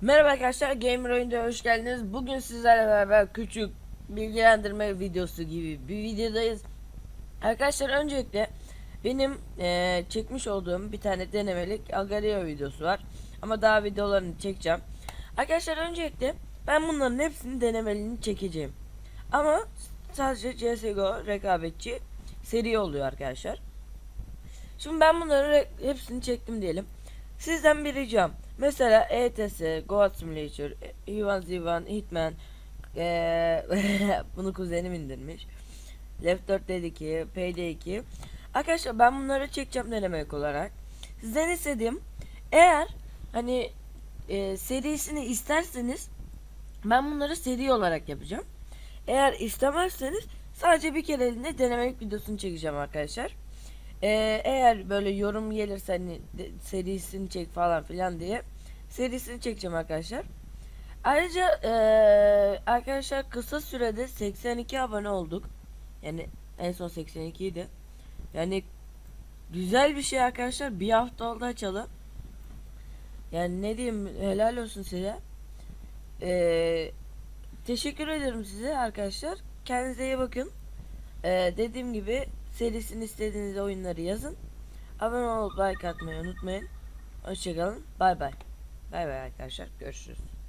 Merhaba arkadaşlar Gamer Oyun'da hoş geldiniz. Bugün sizlerle beraber küçük bilgilendirme videosu gibi bir videodayız. Arkadaşlar öncelikle benim e, çekmiş olduğum bir tane denemelik Agario videosu var. Ama daha videolarını çekeceğim. Arkadaşlar öncelikle ben bunların hepsini denemelini çekeceğim. Ama sadece CSGO rekabetçi seri oluyor arkadaşlar. Şimdi ben bunları hepsini çektim diyelim. Sizden bir ricam. Mesela ETS, Goat Simulator, Ivan Zivan, Hitman, eee, bunu kuzenim indirmiş. Left 4 Dead 2, PD2. Arkadaşlar ben bunları çekeceğim denemek olarak. Sizden istediğim eğer hani eee, serisini isterseniz ben bunları seri olarak yapacağım. Eğer istemezseniz sadece bir kereliğine denemelik videosunu çekeceğim arkadaşlar. Ee, eğer böyle yorum gelirse hani de- serisini çek falan filan diye serisini çekeceğim arkadaşlar. Ayrıca ee, arkadaşlar kısa sürede 82 abone olduk. Yani en son 82 idi. Yani güzel bir şey arkadaşlar. Bir hafta oldu açalı. Yani ne diyeyim helal olsun size. Ee, teşekkür ederim size arkadaşlar. Kendinize iyi bakın. Ee, dediğim gibi serisini istediğiniz oyunları yazın. Abone olup like atmayı unutmayın. Hoşçakalın. Bay bay. Bay bay arkadaşlar. Görüşürüz.